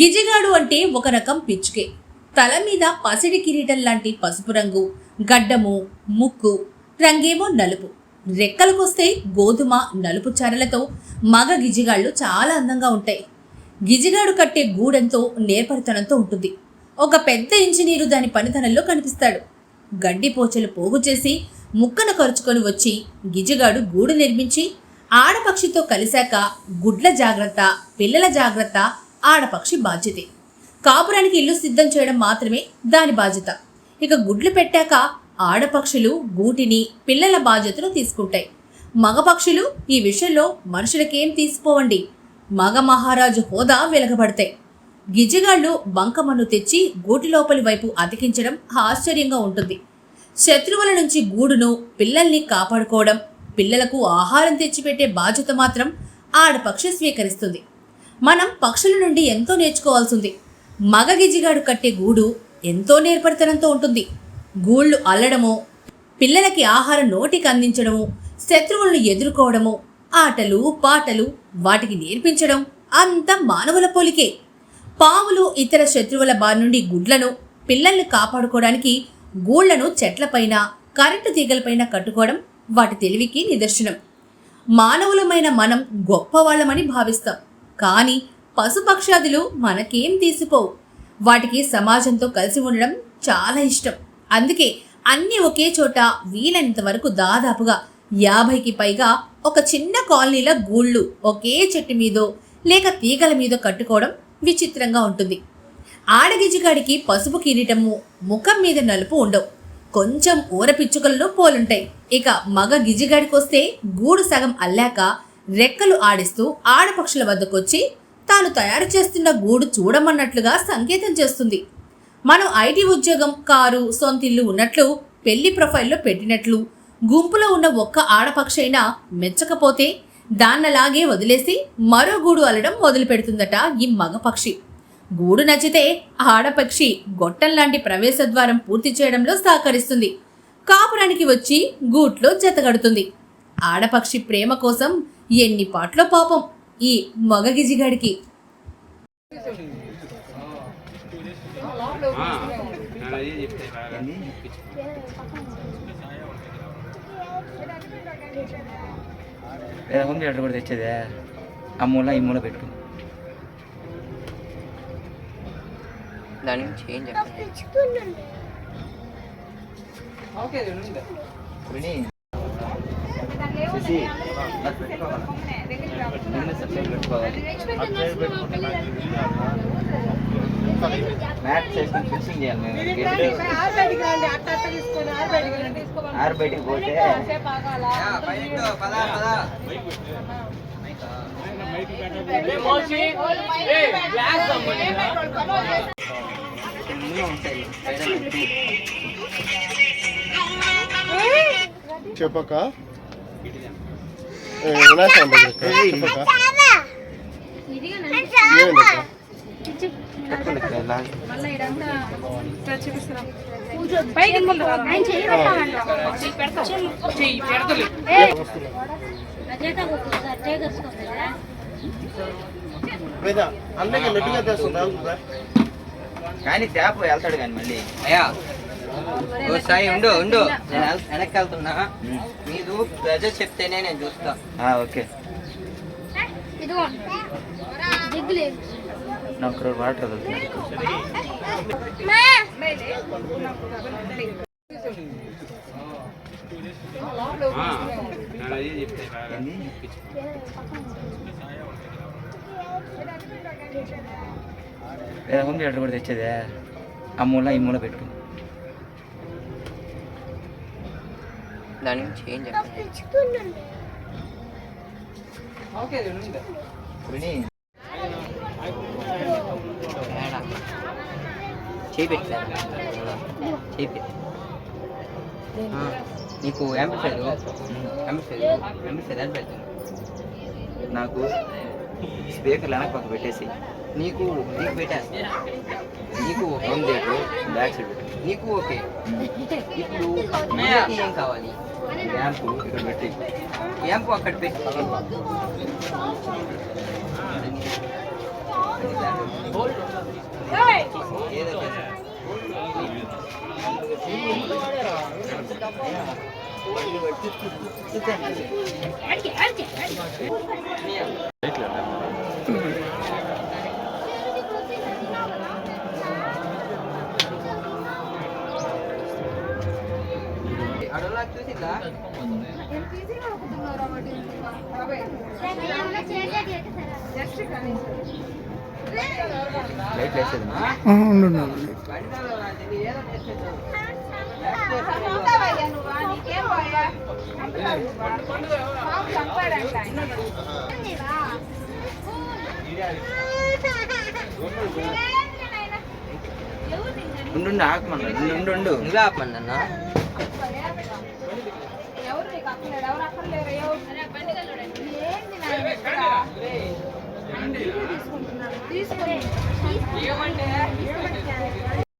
గిజిగాడు అంటే ఒక రకం పిచ్చుకే. తల మీద పసిడి కిరీటం లాంటి పసుపు రంగు గడ్డము ముక్కు రంగేమో నలుపు. రెక్కలకొస్తే గోధుమ నలుపు చారలతో మగ గిజిగాళ్ళు చాలా అందంగా ఉంటాయి. గిజిగాడు కట్టే గూడెంతో నేర్పరితనంతో ఉంటుంది. ఒక పెద్ద ఇంజనీరు దాని పనితనంలో కనిపిస్తాడు. గడ్డి పోచలు పోగు చేసి ముక్కను కరుచుకొని వచ్చి గిజిగాడు గూడు నిర్మించి ఆడపక్షితో కలిశాక గుడ్ల జాగ్రత్త పిల్లల జాగ్రత్త ఆడపక్షి బాధ్యతే. కాపురానికి ఇల్లు సిద్ధం చేయడం మాత్రమే దాని బాధ్యత. ఇక గుడ్లు పెట్టాక ఆడపక్షులు గూటిని పిల్లల బాధ్యతను తీసుకుంటాయి. మగపక్షులు ఈ విషయంలో మనుషులకేం తీసిపోవండి మగ మహారాజు హోదా వెలగబడతాయి. గిజిగాళ్ళు బంకమన్ను తెచ్చి గూటి లోపలి వైపు అతికించడం ఆశ్చర్యంగా ఉంటుంది. శత్రువుల నుంచి గూడును పిల్లల్ని కాపాడుకోవడం పిల్లలకు ఆహారం తెచ్చిపెట్టే బాధ్యత మాత్రం ఆడపక్షి స్వీకరిస్తుంది. మనం పక్షుల నుండి ఎంతో నేర్చుకోవాల్సింది. మగ గిజిగాడు కట్టే గూడు ఎంతో నేర్పరితనంతో ఉంటుంది. గూళ్ళు అల్లడము పిల్లలకి ఆహారం నోటికి అందించడము శత్రువులను ఎదుర్కోవడము ఆటలు పాటలు వాటికి నేర్పించడం అంత మానవుల పోలికే. పాములు ఇతర శత్రువుల బారి నుండి గుడ్లను పిల్లల్ని కాపాడుకోవడానికి గూళ్ళను చెట్లపైన కరెంటు తీగలపైన కట్టుకోవడం వాటి తెలివికి నిదర్శనం. మానవులమైన మనం గొప్పవాళ్ళమని భావిస్తాం. కానీ పశుపక్షాదులు మనకేం తీసిపోవు. వాటికి సమాజంతో కలిసి ఉండడం చాలా ఇష్టం. అందుకే అన్నీ ఒకే చోట వీలైనంత వరకు దాదాపుగా యాభైకి పైగా ఒక చిన్న కాలనీల గూళ్ళు ఒకే చెట్టు మీదో లేక తీగల మీదో కట్టుకోవడం విచిత్రంగా ఉంటుంది. ఆడగిజిగాడికి పసుపు కిరీటము ముఖం మీద నలుపు ఉండవు. కొంచెం ఊర పిచ్చుకలను పోలుంటాయి. ఇక మగ గిజిగాడికొస్తే గూడు సగం అల్లాక రెక్కలు ఆడిస్తూ ఆడపక్షుల వద్దకొచ్చి తాను తయారు చేస్తున్న గూడు చూడమన్నట్లుగా సంకేతం చేస్తుంది. మనం ఐటీ ఉద్యోగం కారు సొంతిల్లు ఉన్నట్లు పెళ్ళి ప్రొఫైల్లో పెట్టినట్లు గుంపులో ఉన్న ఒక్క ఆడపక్షి అయినా మెచ్చకపోతే దాన్నలాగే వదిలేసి మరో గూడు అల్లడం మొదలు పెడుతుందట ఈ మగపక్షి. గూడు నచ్చితే ఆడపక్షి గొట్టం లాంటి ప్రవేశ ద్వారం పూర్తి చేయడంలో సహకరిస్తుంది. కాపురానికి వచ్చి గూట్లో జతగడుతుంది. ఆడపక్షి ప్రేమ కోసం ఎన్ని పాటలో పాపం ఈ మగ గిజిగాడికి. హోమ్ థియేటర్ కూడా తెచ్చేదే. ఆ మూల ఈ మూల పెట్టు. దాని నుంచి ఏం చెప్పండి మ్యాట్ ఫిక్సింగ్ చేయాలి మేము ఆరు బయటికి పోతే చెప్పక వేద అన్నకి నెట్గా తెస్తుందా కానీ తేప వెళ్తాడు కానీ మళ్ళీ అయ్యా ఓ సాయి ఉండు ఉండు. నేను వెనక్కి వెళ్తున్నా మీరు ప్రజెస్ చెప్తేనే నేను చూస్తా. ఆ, ఓకే. నాకు వాటర్ హోమ్ థియేటర్ కూడా తెచ్చేదే? ఆ మూల ఈ మూల పెట్టు దాని నుంచి ఏం చెప్పండి విని ఏడా? చేయి పెట్టారు చేయి పెట్టి ఆ, నీకు యాంప్లిఫైర్ అని పెడతాను. నాకు స్పీకర్ వెనక పక్క పెట్టేసి నీకు నీకు పెట్టేస్తా నీకు okay home theatre back side పెట్టు నీకు ఓకే ఇప్పుడు నీకు ఏం కావాలి ర్యాంప్ ఇక్కడ పెట్టి యాంపు అక్కడ పెట్టి ఏదో చేస్తా. చూసిందా లైట్ వేసేది బండిలో రాజు ఏదో చేసేది ఉండు ఆకమన్నా ఉండు ఉండు ఉండు నువ్వే ఆపమన్నా తీసుకుంటున్నాను. తీసుకుని